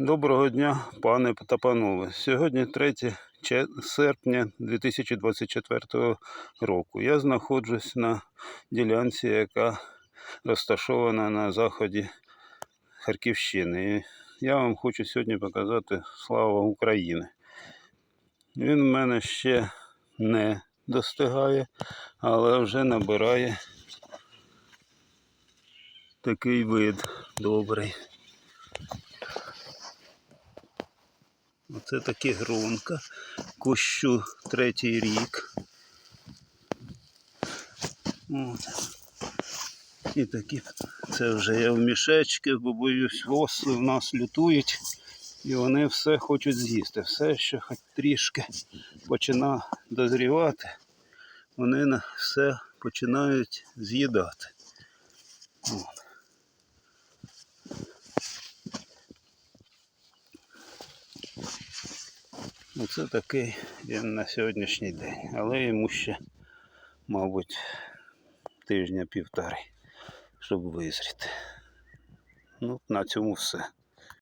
Доброго дня, пане та панове. Сьогодні 3 серпня 2024 року. Я знаходжусь на ділянці, яка розташована на заході Харківщини. І я вам хочу сьогодні показати слава України. Він в мене ще не достигає, але вже набирає такий вид добрий. Оце таке грунка. Кущу третій рік. От. І такі, це вже я в мішечки, бо боюсь, оси в нас лютують. І вони все хочуть з'їсти. Все, що хоч трішки починає дозрівати, вони все починають з'їдати. От. Оце такий він на сьогоднішній день. Але йому ще, мабуть, тижня півтори, щоб визріти. Ну, на цьому все.